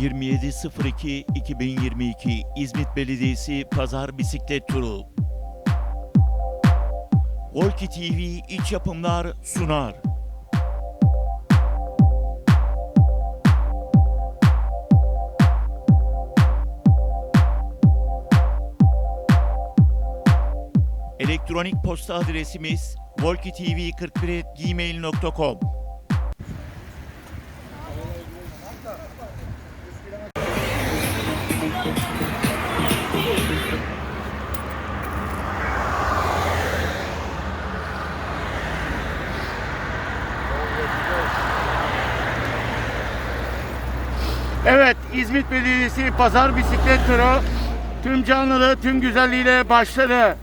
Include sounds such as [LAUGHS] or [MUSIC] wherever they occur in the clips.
27.02.2022 İzmit Belediyesi Pazar Bisiklet Turu. Volki TV İç Yapımlar sunar. Elektronik posta adresimiz volkitv41@gmail.com. İzmit Belediyesi Pazar Bisiklet Turu tüm canlılığı, tüm güzelliğiyle başladı.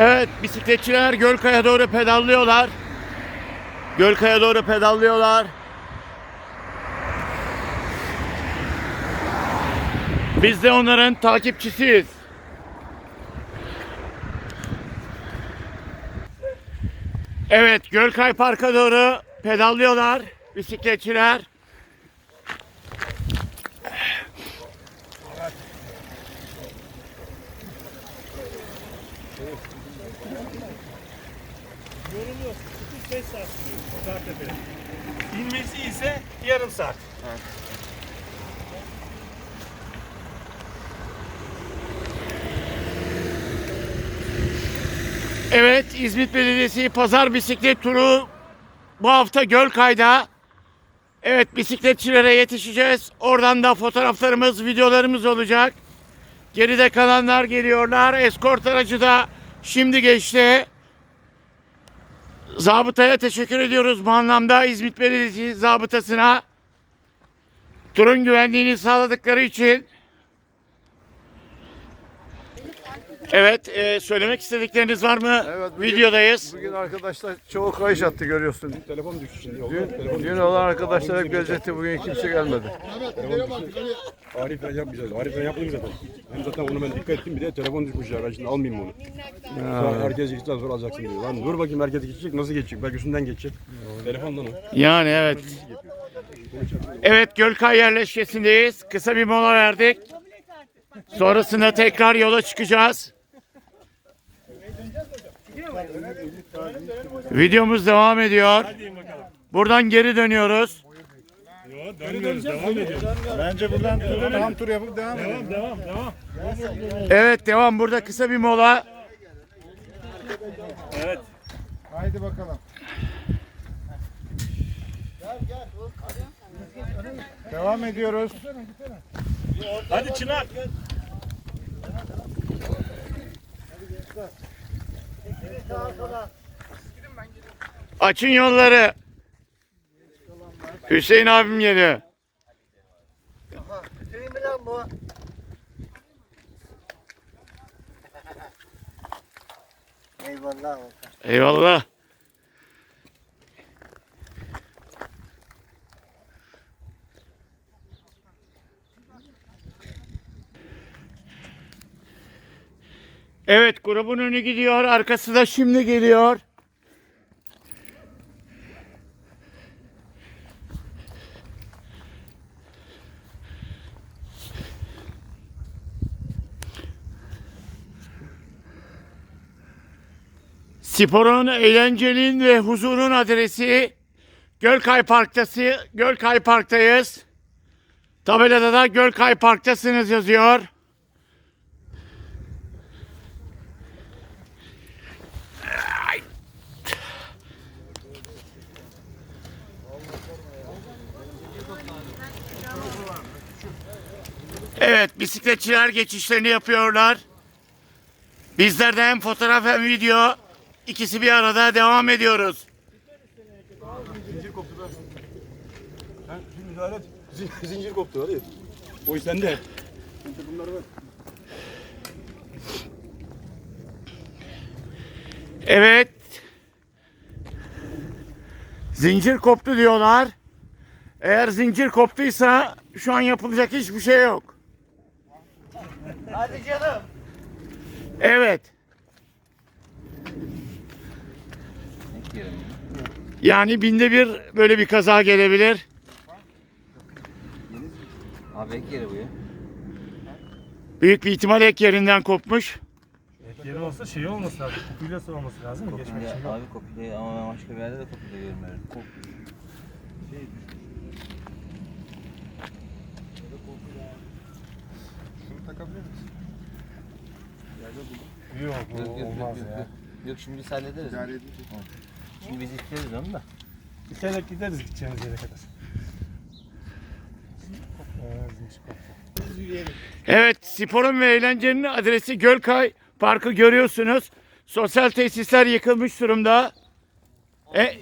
Evet, bisikletçiler Gölkaya doğru pedallıyorlar. Gölkaya doğru pedallıyorlar. Biz de onların takipçisiyiz. Evet, Gölkay Park'a doğru pedallıyorlar bisikletçiler. İse yarım saat. Evet, İzmit Belediyesi Pazar Bisiklet Turu bu hafta Gölkay'da. Evet, bisikletçilere yetişeceğiz. Oradan da fotoğraflarımız, videolarımız olacak. Geride kalanlar geliyorlar. Eskort aracı da şimdi geçti. Zabıtaya teşekkür ediyoruz bu anlamda İzmit Belediyesi zabıtasına. Turun güvenliğini sağladıkları için. Evet, e, söylemek istedikleriniz var mı? Evet, bugün- Videodayız. Bugün arkadaşlar çoğu kayış attı görüyorsun. Telefon düştü şimdi. Dün, telefon dün olan arkadaşlar hep gelecekti bugün kimse gelmedi. Arif ben yapmayacağız. Arif ben yaptım zaten. Hem zaten onu ben dikkat ettim bir de telefon düşmüş ya ben şimdi almayayım onu. Sonra herkes gittikten sonra alacaksın diyor. Lan dur bakayım herkes geçecek nasıl geçecek? Belki üstünden geçecek. Telefondan o. Yani evet. Evet Gölkay yerleşkesindeyiz. Kısa bir mola verdik. Sonrasında tekrar yola çıkacağız. Videomuz devam ediyor. Buradan geri dönüyoruz. Yo, dönmüyoruz. Devam ediyoruz. Bence buradan tam tur yapıp devam Devam, devam, devam. Evet devam. Burada kısa bir mola. Evet. Haydi bakalım. Devam ediyoruz. Hadi Çınar. Açın yolları. Hüseyin abim geliyor. Eyvallah. Eyvallah. Evet grubun önü gidiyor. Arkası da şimdi geliyor. Sporun, eğlencenin ve huzurun adresi Gölkay Park'tası, Gölkay Park'tayız. Tabelada da Gölkay Park'tasınız yazıyor. Evet, bisikletçiler geçişlerini yapıyorlar. Bizler de hem fotoğraf hem video ikisi bir arada devam ediyoruz. Zincir koptu da. Sen şimdi müdahale et. Zin- Zincir koptu hadi. O iş sende. Evet. Zincir koptu diyorlar. Eğer zincir koptuysa şu an yapılacak hiçbir şey yok. Hadi canım. Evet. Yani binde bir böyle bir kaza gelebilir. Abi ek yeri bu ya. Büyük bir ihtimal ek yerinden kopmuş. Yeri olsa şey olması lazım. Kupilası olması lazım mı? Geçmek için. abi kopya ama ben başka bir yerde de kopya görmüyorum. Kop. Yok Yok, bu yok, olmaz yok, ya. yok. Yok şimdi biz hallederiz. Hı. Şimdi biz istiyoruz onu da. İçerek gideriz gideceğimiz yere kadar. Evet, sporun ve eğlencenin adresi Gölkay Parkı görüyorsunuz. Sosyal tesisler yıkılmış durumda. E,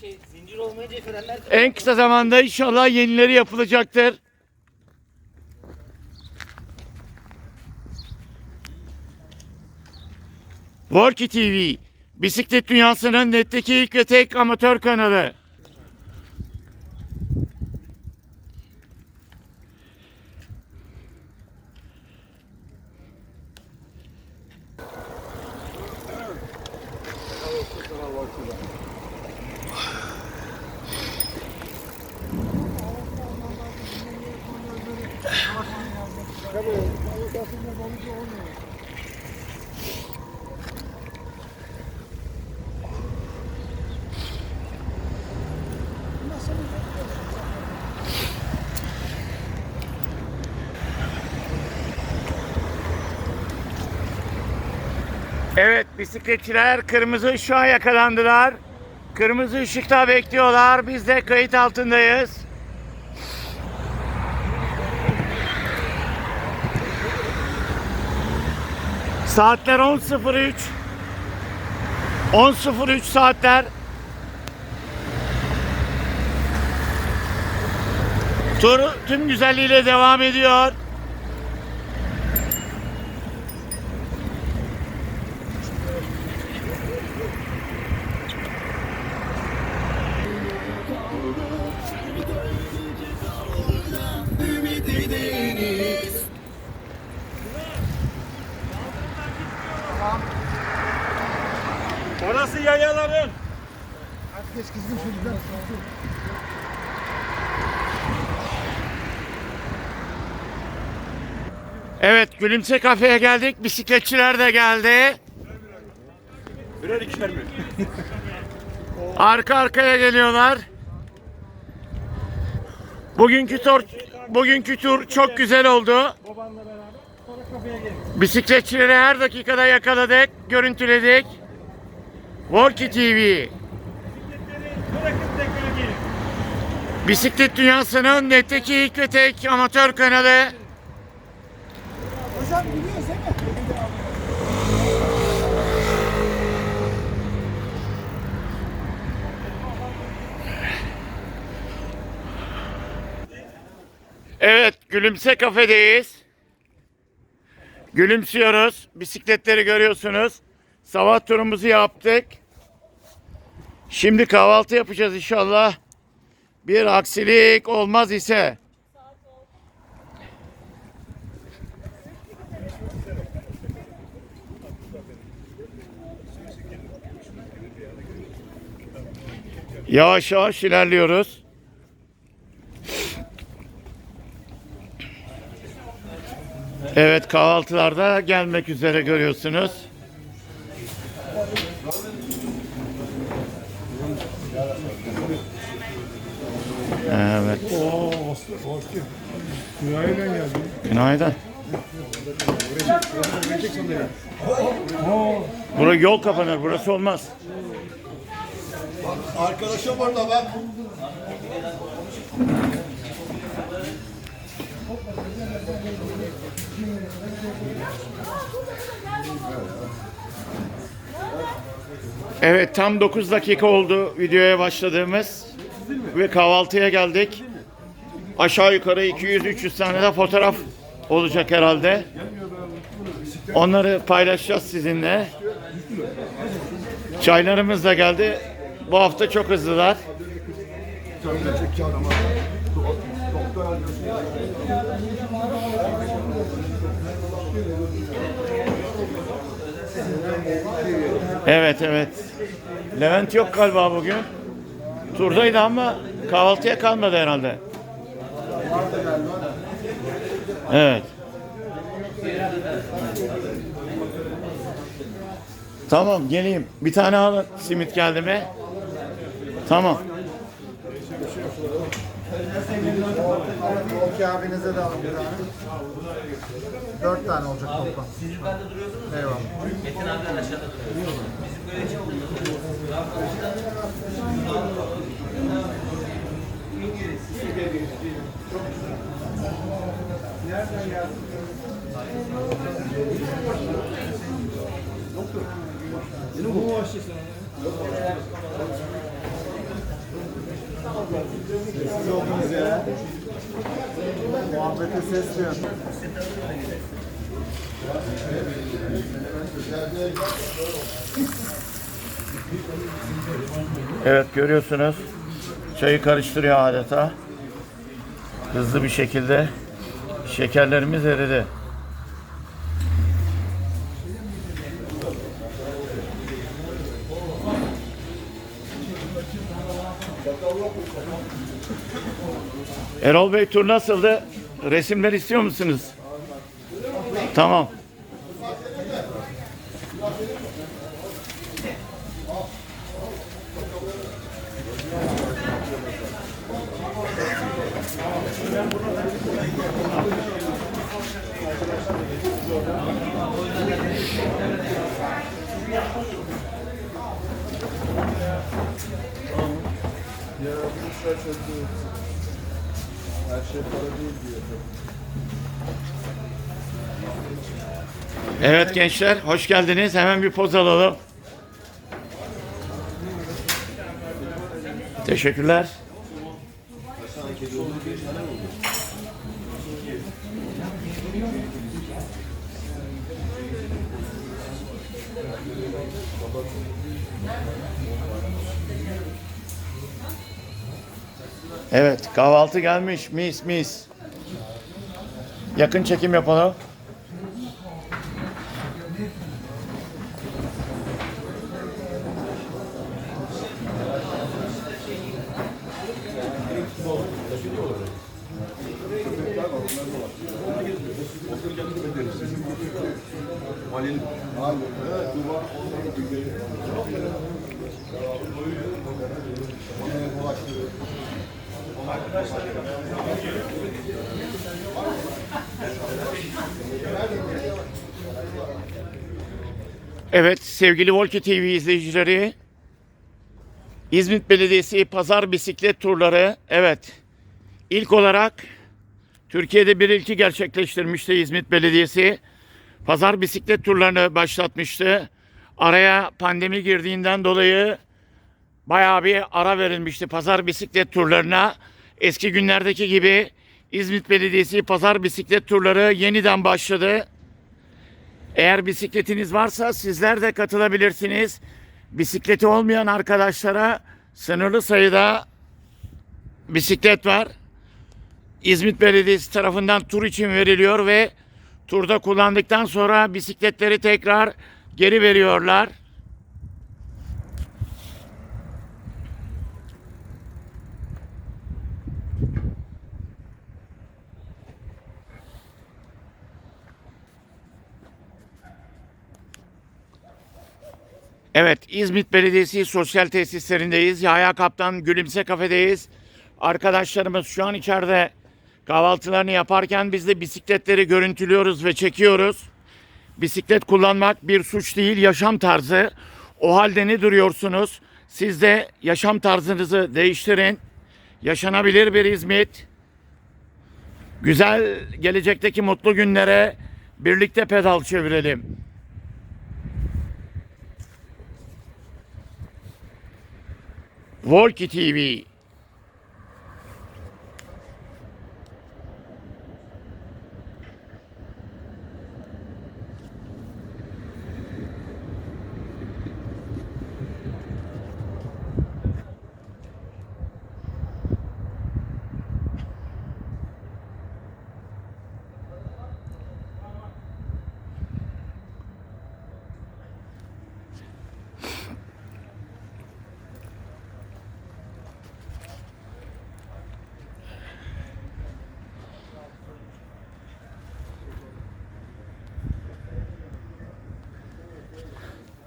şey, olmayınca frenler en kısa zamanda inşallah yenileri yapılacaktır. Vorki TV, bisiklet dünyasının netteki ilk ve tek amatör kanalı. Evet bisikletçiler kırmızı ışığa yakalandılar. Kırmızı ışıkta bekliyorlar. Biz de kayıt altındayız. Saatler 10.03. 10.03 saatler. Tur tüm güzelliğiyle devam ediyor. Orası yayaların. Evet Gülümse Kafe'ye geldik. Bisikletçiler de geldi. Birer ikişer mi? [LAUGHS] Arka arkaya geliyorlar. Bugünkü tur bugünkü tur çok güzel oldu. Babanla beraber sonra kafeye gelin. Bisikletçileri her dakikada yakaladık, görüntüledik. Vorki TV, bisiklet dünyasının netteki ilk ve tek amatör kanalı. Evet, Gülümse Kafe'deyiz. Gülümsüyoruz. Bisikletleri görüyorsunuz. Sabah turumuzu yaptık. Şimdi kahvaltı yapacağız inşallah. Bir aksilik olmaz ise. Yavaş yavaş ilerliyoruz. Evet kahvaltılarda gelmek üzere görüyorsunuz. Evet. Oo, Osman, Osman. Dünyayla geldi. Günaydın. Bura yol kapanır. Burası olmaz. Arkadaşım orada bak. Evet tam 9 dakika oldu videoya başladığımız ve kahvaltıya geldik. Aşağı yukarı 200-300 tane de fotoğraf olacak herhalde. Onları paylaşacağız sizinle. Çaylarımız da geldi. Bu hafta çok hızlılar. Evet evet. Levent yok galiba bugün. Turdaydı ama kahvaltıya kalmadı herhalde. Evet. Tamam geleyim. Bir tane alın simit geldi mi? Tamam. Volki abinize de alın bir tane. Dört tane olacak toplam. Eyvallah. Metin abiler aşağıda duruyor. Bizim böyle Evet görüyorsunuz. Çayı karıştırıyor adeta. Hızlı bir şekilde. Şekerlerimiz eridi. Erol Bey tur nasıldı? Resimler istiyor musunuz? Tamam. Evet gençler hoş geldiniz. Hemen bir poz alalım. Teşekkürler. Evet kahvaltı gelmiş mis mis. Yakın çekim yapalım. Evet sevgili Volki TV izleyicileri İzmit Belediyesi pazar bisiklet turları evet ilk olarak Türkiye'de bir ilki gerçekleştirmişti İzmit Belediyesi. Pazar bisiklet turlarını başlatmıştı. Araya pandemi girdiğinden dolayı bayağı bir ara verilmişti pazar bisiklet turlarına. Eski günlerdeki gibi İzmit Belediyesi pazar bisiklet turları yeniden başladı. Eğer bisikletiniz varsa sizler de katılabilirsiniz. Bisikleti olmayan arkadaşlara sınırlı sayıda bisiklet var. İzmit Belediyesi tarafından tur için veriliyor ve turda kullandıktan sonra bisikletleri tekrar geri veriyorlar. Evet, İzmit Belediyesi sosyal tesislerindeyiz. Yahya Kaptan Gülümse Kafe'deyiz. Arkadaşlarımız şu an içeride kahvaltılarını yaparken biz de bisikletleri görüntülüyoruz ve çekiyoruz. Bisiklet kullanmak bir suç değil, yaşam tarzı. O halde ne duruyorsunuz? Siz de yaşam tarzınızı değiştirin. Yaşanabilir bir İzmit. Güzel gelecekteki mutlu günlere birlikte pedal çevirelim. Volki TV.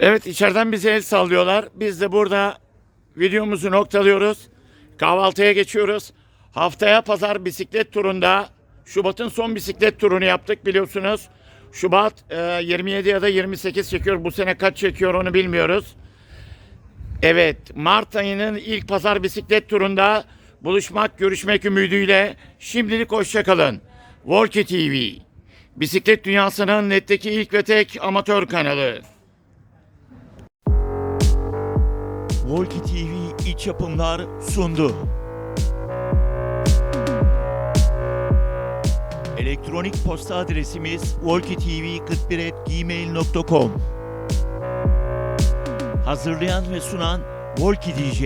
Evet içeriden bize el sallıyorlar. Biz de burada videomuzu noktalıyoruz. Kahvaltıya geçiyoruz. Haftaya pazar bisiklet turunda Şubat'ın son bisiklet turunu yaptık biliyorsunuz. Şubat e, 27 ya da 28 çekiyor. Bu sene kaç çekiyor onu bilmiyoruz. Evet, Mart ayının ilk pazar bisiklet turunda buluşmak, görüşmek ümidiyle şimdilik hoşçakalın. Volki TV, bisiklet dünyasının netteki ilk ve tek amatör kanalı. Volki TV iç yapımlar sundu. Elektronik posta adresimiz volkitv41@gmail.com. Hazırlayan ve sunan Volki DJ.